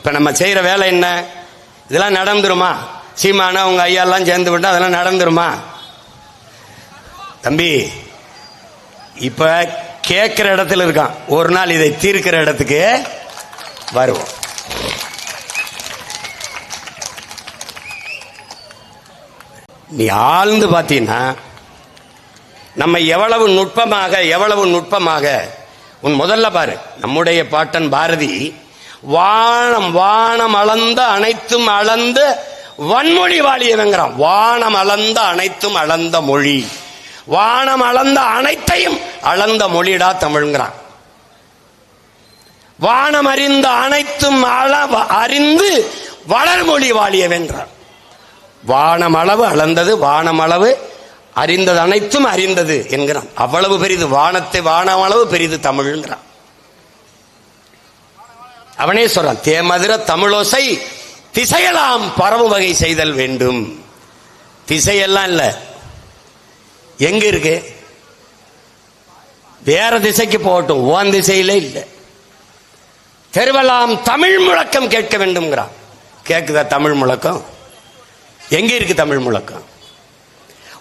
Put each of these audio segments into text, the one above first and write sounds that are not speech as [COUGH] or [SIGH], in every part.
இப்போ நம்ம செய்கிற வேலை என்ன? இதெல்லாம் நடந்துருமா? சீமானா உங்கள் ஐயாலாம் சேர்ந்து விட்டா அதெல்லாம் நடந்துருமா? தம்பி இப்போ கேட்குற இடத்துல இருக்கான். ஒரு நாள் இதை தீர்க்கிற இடத்துக்கு வருவோம். நீ ஆழ்ந்து பார்த்தீங்கன்னா நம்ம எவ்வளவு நுட்பமாக எவ்வளவு நுட்பமாக உன் முதல்ல பாரு நம்முடைய பாட்டன் பாரதி வானம் வானம் அளந்த அனைத்தும் அளந்த வன்மொழி வாழியவங்கிறான் வானம் அளந்த அனைத்தும் அளந்த மொழி. வானம் அளந்த அனைத்தையும் அளந்த மொழிடா தமிழ்ங்கிறான். வானம் அறிந்த அனைத்தும் அள அறிந்து வளர்மொழி வாழியவென்றான் அளவு அளந்தது வானம் அளவு அறிந்தது அனைத்தும் அறிந்தது என்கிறான். அவ்வளவு பெரிது வானத்தை வானமளவு பெரிது தமிழ்ங்கிறான். அவனே சொல்றான் தேமதுர தமிழோசை திசையெல்லாம் பரவும் வகை செய்தல் வேண்டும். திசையெல்லாம் இல்ல. எங்க இருக்கு? வேற திசைக்கு போகட்டும் ஓன் திசையிலே இல்லை. தெருவெல்லாம் தமிழ் முழக்கம் கேட்க வேண்டும்ங்கிறான். கேட்குதா தமிழ் முழக்கம்? எங்க இருக்கு தமிழ் முழக்கம்?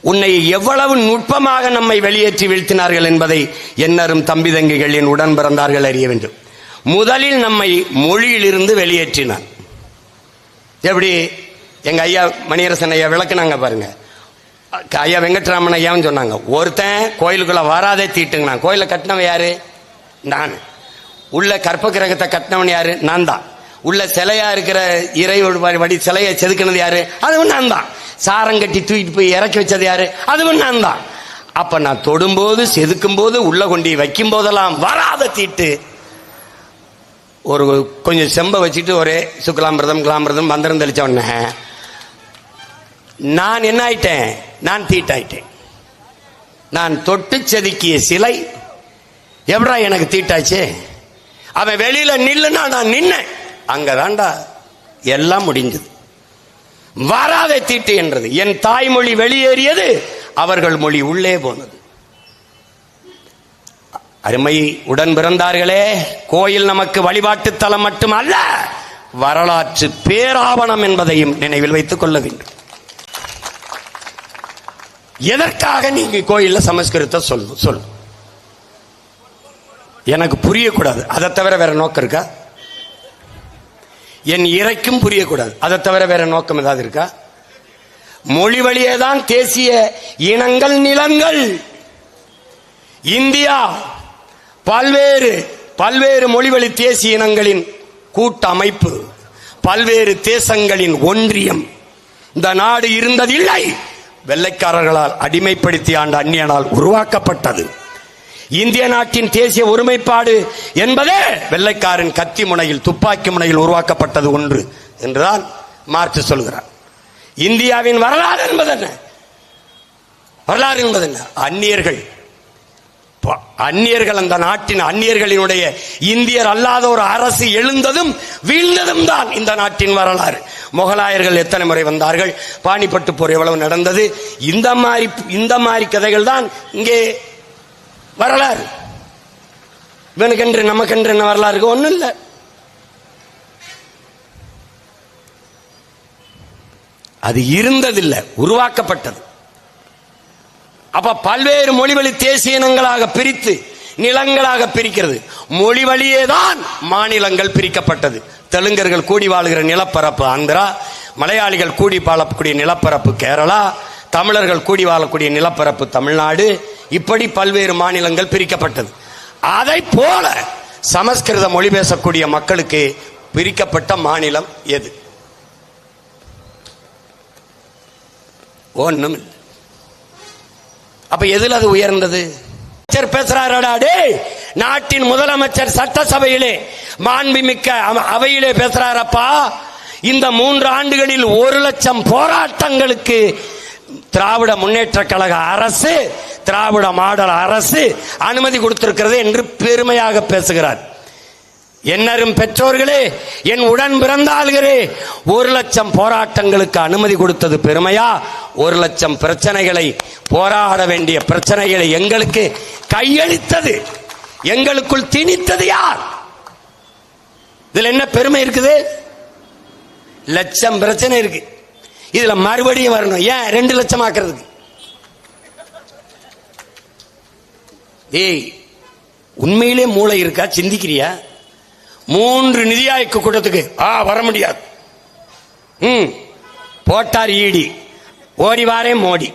உன்னை எவ்வளவு நுட்பமாக நம்மை வெளியேற்றி வீழ்த்தினார்கள் என்பதை என்னரும் தம்பி தங்கிகள் என் உடன் பிறந்தார்கள் அறிய வேண்டும். முதலில் நம்மை மொழியிலிருந்து வெளியேற்றினான் எப்படி? எங்க ஐயா மணியரசன் ஐயா விளக்குனாங்க பாருங்க. ஐயா வெங்கட்ராமன் ஐயாவும் சொன்னாங்க. ஒருத்தன் கோயிலுக்குள்ள வராதே தீட்டுங்கண்ணா கோயிலை கட்டினவன் யாரு? நான். உள்ள கற்ப கிரகத்தை கட்டினவன் யாரு? நான் தான். உள்ள சிலையா இருக்கிற இறை வடி சிலையை செதுக்கினது யாரு? அதுவும் நான் தான். சாரம் கட்டி தூக்கிட்டு போய் இறக்கி வச்சது யாரு? அதுவும் நான் தான். அப்ப நான் தொடும்போது செதுக்கும் போது உள்ள கொண்டு வைக்கும் போதெல்லாம் வராத தீட்டு. ஒரு கொஞ்சம் செம்பை வச்சுட்டு ஒரே சுக்கலாமிரதம் கிளாமிரதம் மந்திரம் தெளிச்ச உடனே நான் என்ன ஆயிட்டேன்? நான் தீட்டாயிட்டேன். நான் தொட்டு செதுக்கிய சிலை எப்படா எனக்கு தீட்டாச்சு? அவன் வெளியில நில்லுனா நான் நின்னேன். அங்கதான்டா எல்லாம் முடிஞ்சது. வராத தீட்டு என்றது. என் தாய்மொழி வெளியேறியது அவர்கள் மொழி உள்ளே போனது. அருமை உடன் பிறந்தார்களே கோயில் நமக்கு வழிபாட்டு தலம் மட்டுமல்ல வரலாற்று பேராவணம் என்பதையும் நினைவில் வைத்துக் கொள்ள வேண்டும். எதற்காக நீங்க கோயில்ல சமஸ்கிருத சொல்லு சொல்லு எனக்கு புரியக்கூடாது. அதை தவிர வேற நோக்கம் இருக்கா? என் இறைக்கும் புரியக்கூடாது. அதை தவிர வேற நோக்கம் ஏதாவது இருக்கா? மொழி வழியே தான் தேசிய இனங்கள் நிலங்கள். இந்தியா பல்வேறு பல்வேறு மொழிவழி தேசிய இனங்களின் கூட்டமைப்பு பல்வேறு தேசங்களின் ஒன்றியம். இந்த நாடு இருந்ததில்லை. வெள்ளைக்காரர்களால் அடிமைப்படுத்தி ஆண்ட அந்நியனால் உருவாக்கப்பட்டது. இந்திய நாட்டின் தேசிய ஒருமைப்பாடு என்பதே வெள்ளைக்காரன் கத்தி முனையில் துப்பாக்கி முனையில் உருவாக்கப்பட்டது ஒன்று என்றுதான் மார்க்ஸ் சொல்கிறார். இந்தியாவின் வரலாறு என்பது என்ன வரலாறு என்பது என்ன அந்நியர்கள் அந்நியர்கள் அந்த நாட்டின் அந்நியர்களினுடைய இந்தியர் அல்லாத ஒரு அரசு எழுந்ததும் வீழ்ந்ததும் தான் இந்த நாட்டின் வரலாறு. முகலாயர்கள் எத்தனை முறை வந்தார்கள்? பாணிப்பட்டு போர் எவ்வளவு நடந்தது? இந்த மாதிரி இந்த மாதிரி கதைகள் தான் இங்கே வரலாறு. இவனுக்கென்று நமக்கென்று என்ன வரலாறு? ஒன்றும் இல்லை. அது இருந்ததில்லை உருவாக்கப்பட்டது. அப்ப பல்வேறு மொழிவழி தேசிய இனங்களாக பிரித்து நிலங்களாக பிரிக்கிறது. மொழி வழியே தான் மாநிலங்கள் பிரிக்கப்பட்டது. தெலுங்கர்கள் கூடி வாழுகிற நிலப்பரப்பு ஆந்திரா மலையாளிகள் கூடி வாழக்கூடிய நிலப்பரப்பு கேரளா தமிழர்கள் கூடி வாழக்கூடிய நிலப்பரப்பு தமிழ்நாடு. இப்படி பல்வேறு மாநிலங்கள் பிரிக்கப்பட்டது. அதை போல சமஸ்கிருத மொழி பேசக்கூடிய மக்களுக்கு பிரிக்கப்பட்ட மாநிலம் எது? ஒன்றும் இல்லை அப்ப எதுல அது உயர்ந்தது? அமைச்சர் பேசுறாரடா நாட்டின் முதலமைச்சர் சட்டசபையிலே மாண்புமிக்க அவையிலே பேசுறாரப்பா. இந்த மூன்று ஆண்டுகளில் ஒரு லட்சம் போராட்டங்களுக்கு திராவிட முன்னேற்ற கழக அரசு திராவிட மாடல் அரசு அனுமதி கொடுத்திருக்கிறது என்று பெருமையாக பேசுகிறார். என்னரும் பெற்றோர்களே என் உடன் பிறந்தாள்களே ஒரு லட்சம் போராட்டங்களுக்கு அனுமதி கொடுத்தது பெருமையா? ஒரு லட்சம் பிரச்சனைகளை போராட வேண்டிய பிரச்சனைகளை எங்களுக்கு கையளித்தது. எங்களுக்குள் திணித்தது யார்? இதுல என்ன பெருமை இருக்குது? லட்சம் பிரச்சனை இருக்கு. இதுல மறுபடியும் வரணும். ஏன்? ரெண்டு லட்சம் ஆக்குறதுக்கு. ஏய் உண்மையிலே மூளை இருக்கா? சிந்திக்கிறியா? மூன்று நிதி ஆய்வு கூட்டத்துக்கு. ஆ வர முடியாது. ம். போட்டார் ஈடி ஓடி வாரேன் மோடி.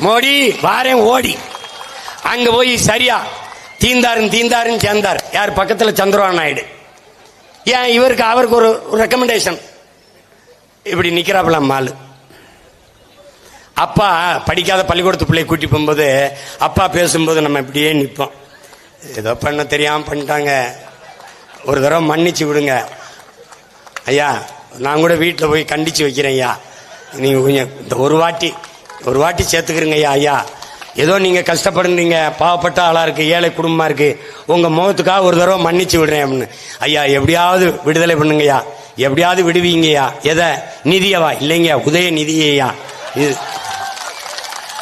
மோடி வாரேன் ஓடி. அங்க போய் சரியா. தீந்தாருன்னு தீந்தாருன்னு சேர்ந்தார். யார் பக்கத்தில்? சந்திரபாபு நாயுடு. ஏன் இவருக்கு அவருக்கு ஒரு ரெக்கமெண்டேஷன் இப்படி நிக்கிறாப்புல மாலு. அப்பா படிக்காத பள்ளிக்கூடத்து பிள்ளைய கூட்டி போகும்போது அப்பா பேசும்போது நம்ம இப்படியே நிற்போம் ஏதோ பண்ண தெரியாம பண்ணிட்டாங்க. ஒரு தடவை மன்னிச்சு விடுங்க. ஐயா நான் கூட வீட்டில் போய் கண்டிச்சு வைக்கிறேன் ஐயா. நீங்க கொஞ்சம் இந்த ஒரு வாட்டி ஒரு வாட்டி சேர்த்துக்கிறீங்க ஐயா ஐயா. ஏதோ நீங்க கஷ்டப்படுறீங்க பாவப்பட்ட ஆளா இருக்கு ஏழை குடும்பமா இருக்கு. உங்க முகத்துக்காக ஒரு தடவை மன்னிச்சு விடுறேன் அப்படின்னு. ஐயா எப்படியாவது விடுதலை பண்ணுங்கய்யா எப்படியாவது விடுவீங்கய்யா எதை? நிதியவா? இல்லைங்கய்யா உதய நிதியையா இது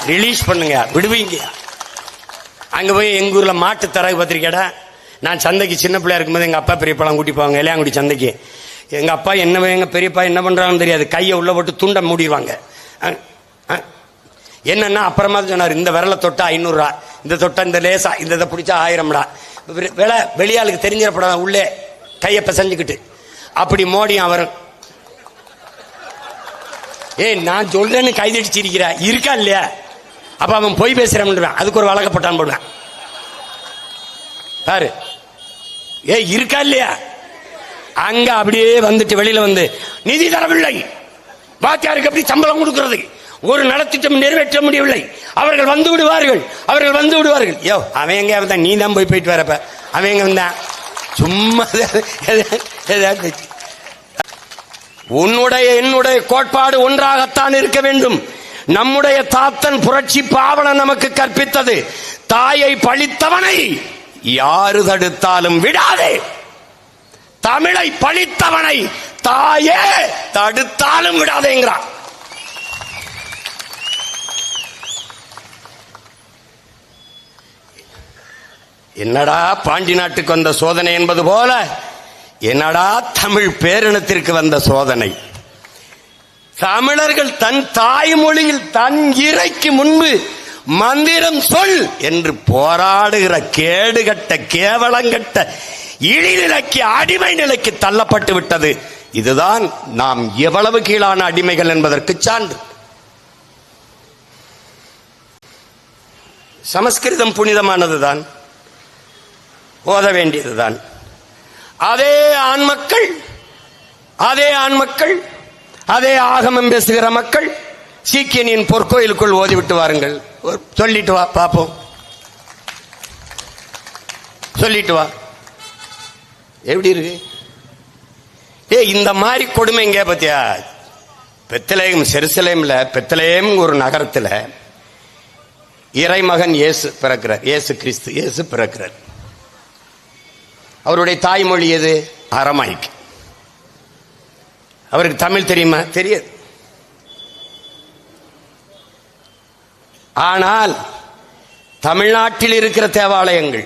ரிலீஸ் பண்ணுங்க விடுவீங்கய்யா அங்கே போய் எங்கள் ஊரில் மாட்டு தரகு பத்திரிக்கைடா நான் சந்தைக்கு சின்ன பிள்ளையா இருக்கும்போது எங்கள் அப்பா பெரியப்பாலாம் கூட்டி போவாங்க இளையாங்குடி சந்தைக்கு. எங்கள் அப்பா என்ன எங்கள் பெரியப்பா என்ன பண்ணுறாங்கன்னு தெரியாது. கையை உள்ள போட்டு துண்டை மூடிடுவாங்க அஹ், என்னன்னா அப்புறமா சொன்னார் இந்த விரலை தொட்டா ஐநூறுரூவா இந்த தொட்டா இந்த லேசா இந்த இதை பிடிச்சா ஆயிரம்டா. விலை வெளியாளுக்கு தெரிஞ்சிடப்படாத உள்ளே கையை பிசைஞ்சுக்கிட்டு. அப்படி மோடியும் அவரும் ஏய் நான் சொல்றேன்னு கைதடிச்சிருக்கிறா இருக்கா இல்லையா? அப்ப அவன் பொய் பேசுகிறான் அதுக்கு ஒரு வழக்கப்பட்டான் போடுவேன் பாரு. ஏய் இருக்கா இல்லையா? அங்க அப்படியே வந்துட்டு வெளியில வந்து நிதி தரவில்லை. வாத்தியாருக்கு எப்படி சம்பளம் கொடுக்கிறது? ஒரு நலத்திட்டம் நிறைவேற்ற முடியவில்லை. அவர்கள் வந்து விடுவார்கள். அவர்கள் வந்து விடுவார்கள். யோ அவன் எங்க? வந்தான் நீ தான் போய் போயிட்டு வரப்ப. அவன் எங்க வந்தான்? சும்மா [LAUGHS] உன்னுடைய என்னுடைய கோட்பாடு ஒன்றாகத்தான் இருக்க வேண்டும். நம்முடைய தாத்தன் புரட்சி பாவலன் நமக்கு கற்பித்தது. தாயை பழித்தவனை யாரு தடுத்தாலும் விடாதே. தமிழை பழித்தவனை தாயே தடுத்தாலும் விடாதேங்கிறான். என்னடா பாண்டி நாட்டுக்கு வந்த சோதனை என்பது போல என்னடா தமிழ் பேரினத்திற்கு வந்த சோதனை. தமிழர்கள் தன் தாய்மொழியில் தன் இறைக்கு முன்பு மந்திரம் சொல் என்று போராடுகிற கேடுகட்ட கேவலங்கட்ட இழிநிலைக்கு அடிமை நிலைக்கு தள்ளப்பட்டு விட்டது. இதுதான் நாம் எவ்வளவு கீழான அடிமைகள் என்பதற்கு சான்று. சமஸ்கிருதம் புனிதமானதுதான். ஓத வேண்டியதுதான். அதே ஆண் மக்கள் அதே ஆண் மக்கள் அதே ஆகமம் பேசுகிற மக்கள் சீக்கியனின் பொற்கோயிலுக்குள் ஓதிவிட்டு வாருங்கள். சொல்லிட்டு வா பார்ப்போம் சொல்லிட்டு வா. எப்படி இருக்கு? ஏ இந்த மாதிரி கொடுமை எங்க பத்தியா பெத்தலேயம் செருசலேம்ல பெத்தலேயம் ஒரு நகரத்துல இறைமகன் இயேசு பிறக்கிறார். இயேசு கிறிஸ்து இயேசு பிறக்கிறார். அவருடைய தாய்மொழி எது? அரமாய்க்கு அவருக்கு தமிழ் தெரியுமா? தெரியாது. ஆனால் தமிழ்நாட்டில் இருக்கிற தேவாலயங்கள்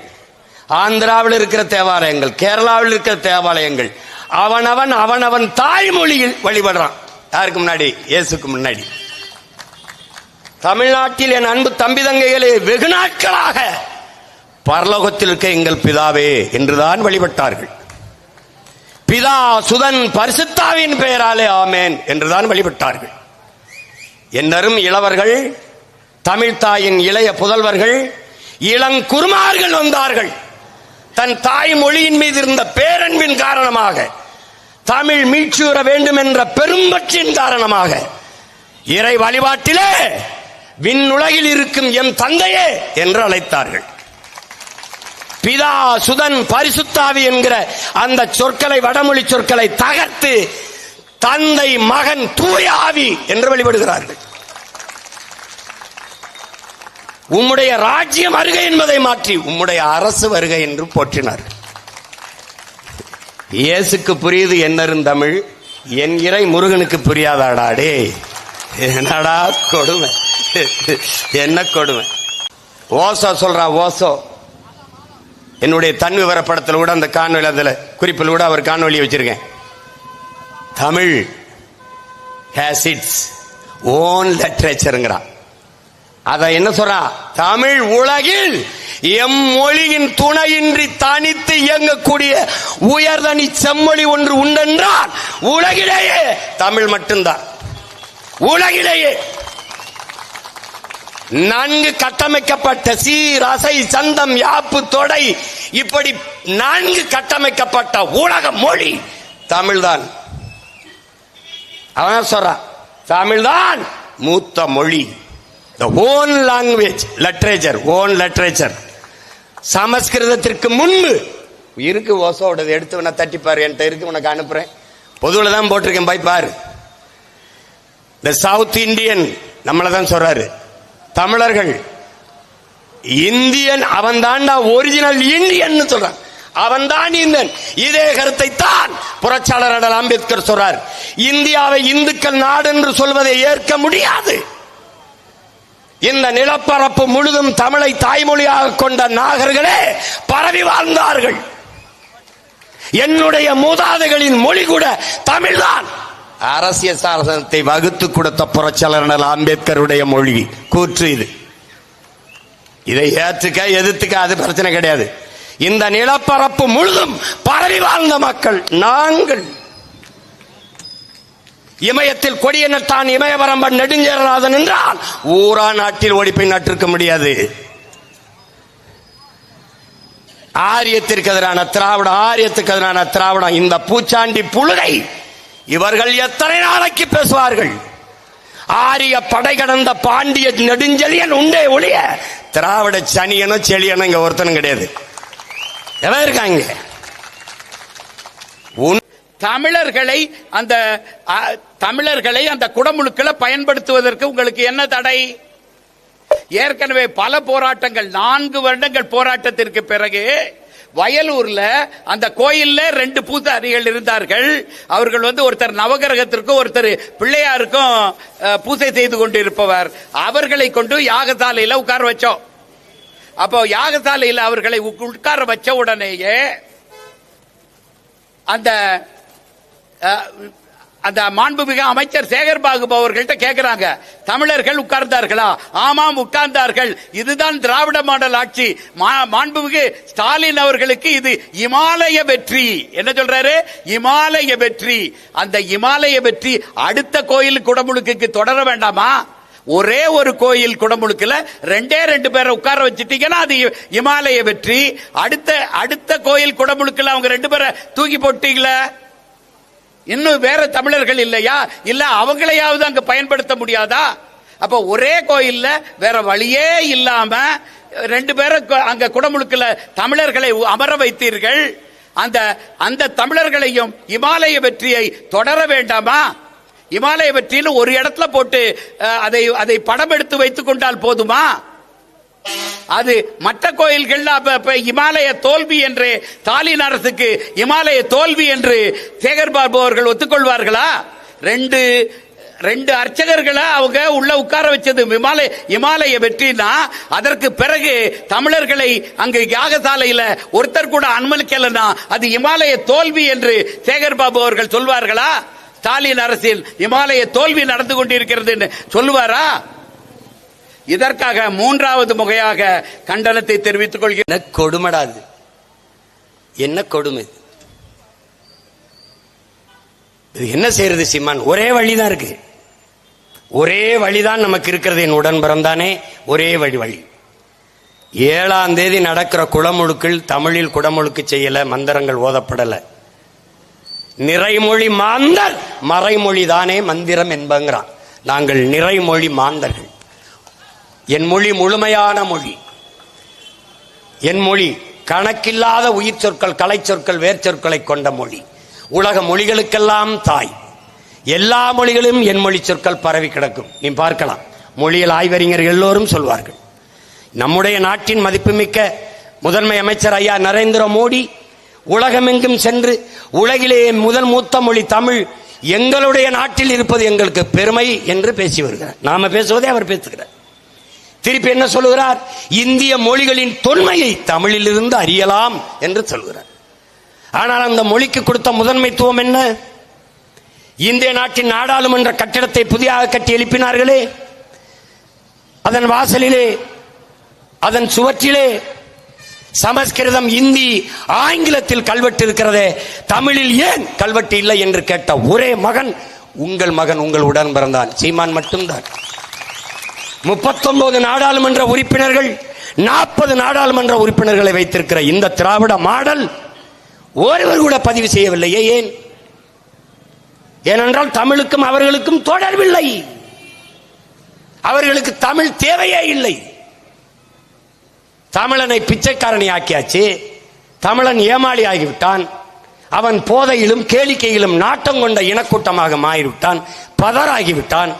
ஆந்திராவில் இருக்கிற தேவாலயங்கள் கேரளாவில் இருக்கிற தேவாலயங்கள் அவனவன் அவனவன் தாய்மொழியில் வழிபடுறான். யாருக்கு முன்னாடி? இயேசுக்கு முன்னாடி. தமிழ்நாட்டில் என் அன்பு தம்பி தங்கைகளே வெகு நாட்களாக பரலோகத்தில் இருக்க எங்கள் பிதாவே என்றுதான் வழிபட்டார்கள். பிதா சுதன் பரிசுத்தாவின் பெயராலே ஆமேன் என்றுதான் வழிபட்டார்கள். என்னரும் இளவர்கள் தமிழ்தாயின் இளைய புதல்வர்கள் இளங்குருமார்கள் வந்தார்கள். தன் தாய் மொழியின் மீது இருந்த பேரன்பின் காரணமாக தமிழ் மீட்சியுற வேண்டும் என்ற பெரும்பற்றின் காரணமாக இறை வழிபாட்டிலே விண்ணுலகில் இருக்கும் எம் தந்தையே என்று அழைத்தார்கள். பிதா சுதன் பரிசுத்தாவி என்கிற அந்த சொற்களை வடமொழி சொற்களை தகர்த்து தந்தை மகன் தூய ஆவி என்று வழிபடுகிறார்கள். உம்முடைய ராஜ்யம் வருகை என்பதை மாற்றி உம்முடைய அரசு வருகை என்று போற்றினார். இயேசுக்கு புரியுது என்னரும் தமிழ்? என் இறை முருகனுக்கு புரியாதாடா டே என்னடா கொடுமை? [LAUGHS] என்ன கொடுமை? ஓசோ சொல்றா ஓசோ. என்னுடைய தன் விவரப்படத்தில் கூட அந்த காணொலி அதில் குறிப்பில் கூட அவர் காணொலியை வச்சிருக்கேன். தமிழ் ஹேஸ் இட்ஸ் ஓன் லிட்ரேச்சருங்கிறான் அதை என்ன சொல்றான் தமிழ் உலகில் எம் மொழியின் துணையின்றி தனித்து இயங்கக்கூடிய உயர்தனி செம்மொழி ஒன்று உண்டென்றால் உலகிலேயே தமிழ் மட்டும்தான். உலகிலேயே. நன்கு கட்டமைக்கப்பட்ட சீரசை சந்தம் யாப்பு தொடை இப்படி நன்கு கட்டமைக்கப்பட்ட உலக மொழி தமிழ்தான். அவன் சொல்றான் தமிழ்தான் மூத்த மொழி. The own language literature own literature சமஸ்கிருதத்திற்கு முன்பு. இருக்கு ஓசோடது எடுத்து உன தட்டிப்பாரு என்கிட்ட இருக்கு உனக்கு அனுப்புறேன். பொதுவில் தான் போட்டிருக்கேன். பாய் பாரு. இந்த சவுத் இந்தியன் நம்மளை தான் சொல்றாரு. தமிழர்கள் இந்தியன் அவன் தாண்டா ஒரிஜினல் இந்தியன் சொல்றான் அவன் தான் இதே கருத்தை தான் புரட்சியாளர் அடல் அம்பேத்கர் சொல்றார். இந்தியாவை இந்துக்கள் நாடு என்று சொல்வதை ஏற்க முடியாது. இந்த நிலப்பரப்பு முழுதும் தமிழை தாய்மொழியாக கொண்ட நாகர்களே பரவி வாழ்ந்தார்கள். என்னுடைய மூதாதைகளின் மொழி கூட தமிழ்தான். அரசியல் சாசனத்தை வகுத்து கொடுத்த புரட்சியாளர் அம்பேத்கருடைய மொழி கூற்று இது. இதை ஏற்றுக்க எதிர்த்துக்க அது பிரச்சனை கிடையாது. இந்த நிலப்பரப்பு முழுதும் பரவி வாழ்ந்த மக்கள் நாங்கள். இமயத்தில் கொடிய நட்டான் இமயவரம்பன் நெடுஞ்சேரநாதன் என்றால் ஊரா நாட்டில் ஒழிப்பை நட்டிருக்க முடியாது. ஆரியத்திற்கு எதிரான திராவிடம் ஆரியத்துக்கு எதிரான திராவிடம் இந்த பூச்சாண்டி புழுகை இவர்கள் எத்தனை நாளைக்கு பேசுவார்கள்? ஆரிய படை கடந்த பாண்டிய நெடுஞ்செழியன் உண்டே ஒளிய திராவிட சனியனும் செழியனும் இங்க ஒருத்தனும் கிடையாது. எவன் இருக்காங்க உன் தமிழர்களை அந்த தமிழர்களை அந்த குடமுழுக்களை பயன்படுத்துவதற்கு உங்களுக்கு என்ன தடை? ஏற்கனவே பல போராட்டங்கள் நான்கு வருடங்கள் போராட்டத்திற்கு பிறகு வயலூர்ல அந்த கோயில்ல ரெண்டு பூசாரிகள் இருந்தார்கள். அவர்கள் வந்து ஒருத்தர் நவகிரகத்திற்கும் ஒருத்தர் பிள்ளையாருக்கும் பூஜை செய்து கொண்டிருப்பவர். அவர்களை கொண்டு யாகசாலையில உட்கார வச்சோம். அப்போ யாகசாலையில் அவர்களை உக்- உட்கார வச்ச உடனேயே அந்த அந்த மாண்புமிகு அமைச்சர் சேகர்பாபு அவர்கள்ட்ட கேட்கிறாங்க தமிழர்கள் உட்கார்ந்தார்களா? ஆமாம் உட்கார்ந்தார்கள். இதுதான் திராவிட மாடல் ஆட்சி. மா- மாண்புமிகு ஸ்டாலின் அவர்களுக்கு இது இமாலய வெற்றி. என்ன சொல்றாரு? இமாலய வெற்றி. அந்த இமாலய வெற்றி அடுத்த கோயில் குடமுழுக்குக்கு தொடர வேண்டாமா? ஒரே ஒரு கோயில் குடமுழுக்கில் ரெண்டே ரெண்டு பேரை உட்கார வச்சுட்டீங்கன்னா அது இமாலய வெற்றி. அடுத்த அடுத்த கோயில் குடமுழுக்கில் அவங்க ரெண்டு பேரை தூக்கி போட்டீங்களே? இன்னும் வேற தமிழர்கள் இல்லையா? இல்ல அவங்களையாவது அங்க பயன்படுத்த முடியாதா? அப்ப ஒரே கோயில்ல வேற வழியே இல்லாம ரெண்டு பேரும் கு- அங்க குடமுழுக்குல தமிழர்களை அமர வைத்தீர்கள். அந்த அந்த தமிழர்களையும் இமாலய வெற்றியை தொடர வேண்டாமா? இமாலய வெற்றியில் ஒரு இடத்துல போட்டு அதை அதை படம் எடுத்து வைத்துக் கொண்டால் போதுமா? அது மற்ற கோயில்கள் அப்ப- இமாலய தோல்வி என்று தாலின் அரசுக்கு இமாலய தோல்வி என்று சேகர் பாபு அவர்கள் ஒத்துக்கொள்வார்களா? ரெண்டு ரெண்டு அர்ச்சகர்களை அவங்க உள்ள உட்கார வச்சது இமாலய இமாலய வெற்றினா அதற்கு பிறகு தமிழர்களை அங்கு யாகசாலையில ஒருத்தர் கூட அனுமதிக்கலன்னா அது இமாலய தோல்வி என்று சேகர் பாபு அவர்கள் சொல்வார்களா? ஸ்டாலின் அரசில் இமாலய தோல்வி நடந்து கொண்டிருக்கிறது சொல்லுவாரா? இதற்காக மூன்றாவது முகையாக கண்டனத்தை தெரிவித்துக் கொள்கிறேன். என்ன அது என்ன கொடுமை இது? என்ன செய்யறது சிம்மான் ஒரே வழிதான் இருக்கு. ஒரே வழிதான் நமக்கு இருக்கிறது என் உடன்பரம் தானே? ஒரே வழி வழி. ஏழாம் தேதி நடக்கிற குளமுழுக்கில் தமிழில் குடமுழுக்கு செய்யல மந்திரங்கள் ஓதப்படல. நிறைமொழி மாந்தர் மறைமொழி தானே மந்திரம் என்பங்கிறான். நாங்கள் நிறைமொழி மாந்தர்கள். என் மொழி முழுமையான மொழி. என் மொழி கணக்கில்லாத உயிர் சொற்கள் கலை சொற்கள் வேர் சொற்களை கொண்ட மொழி. உலக மொழிகளுக்கெல்லாம் தாய். எல்லா மொழிகளும் என் மொழி சொற்கள் பரவி கிடக்கும். நீ பார்க்கலாம். மொழியியல் ஆய்வறிஞர்கள் எல்லோரும் சொல்வார்கள். நம்முடைய நாட்டின் மதிப்புமிக்க முதன்மை அமைச்சர் ஐயா நரேந்திர மோடி உலகமெங்கும் சென்று உலகிலேயே முதல் மூத்த மொழி தமிழ் எங்களுடைய நாட்டில் இருப்பது எங்களுக்கு பெருமை என்று பேசி வருகிறார். நாம பேசுவதே அவர் பேசுகிறார். திருப்பி என்ன சொல்லுகிறார்? இந்திய மொழிகளின் தொன்மையை தமிழிலிருந்து அறியலாம் என்று சொல்கிறார் ஆனால் அந்த மொழிக்கு கொடுத்த முதன்மைத்துவம் என்ன? இந்திய நாட்டின் நாடாளுமன்ற கட்டிடத்தை புதிதாக கட்டி எழுப்பினார்களே. அதன் வாசலிலே அதன் சுவற்றிலே சமஸ்கிருதம் இந்தி ஆங்கிலத்தில் கல்வெட்டு இருக்கிறதே. தமிழில் ஏன் கல்வெட்டு இல்லை என்று கேட்ட ஒரே மகன் உங்கள் மகன் உங்கள் உடன் பிறந்தான். சீமான் மட்டும்தான். முப்பத்தொன்பது நாடாளுமன்ற உறுப்பினர்கள் நாற்பது நாடாளுமன்ற உறுப்பினர்களை வைத்திருக்கிற இந்த திராவிட மாடல் ஒருவர் கூட பதிவு செய்யவில்லையே ஏன்? ஏனென்றால் தமிழுக்கும் அவர்களுக்கும் தொடர்பில்லை. அவர்களுக்கு தமிழ் தேவையே இல்லை. தமிழனை பிச்சைக்காரனை ஆக்கியாச்சு. தமிழன் ஏமாளி ஆகிவிட்டான். அவன் போதையிலும் கேளிக்கையிலும் நாட்டம் கொண்ட இனக்கூட்டமாக மாறிவிட்டான். பதறாகிவிட்டான்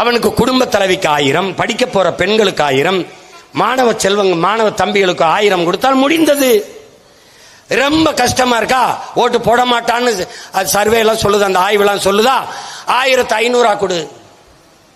அவனுக்கு குடும்ப தலைவிக்கு ஆயிரம் படிக்க போற பெண்களுக்கு ஆயிரம் மாணவ செல்வங்க மாணவ தம்பிகளுக்கு ஆயிரம் கொடுத்தால் முடிந்தது. ரொம்ப கஷ்டமா இருக்கா? ஓட்டு போட மாட்டான்னு அது சர்வே எல்லாம் சொல்லுது அந்த ஆய்வெல்லாம் சொல்லுதா? ஆயிரத்து ஐநூறா கொடு.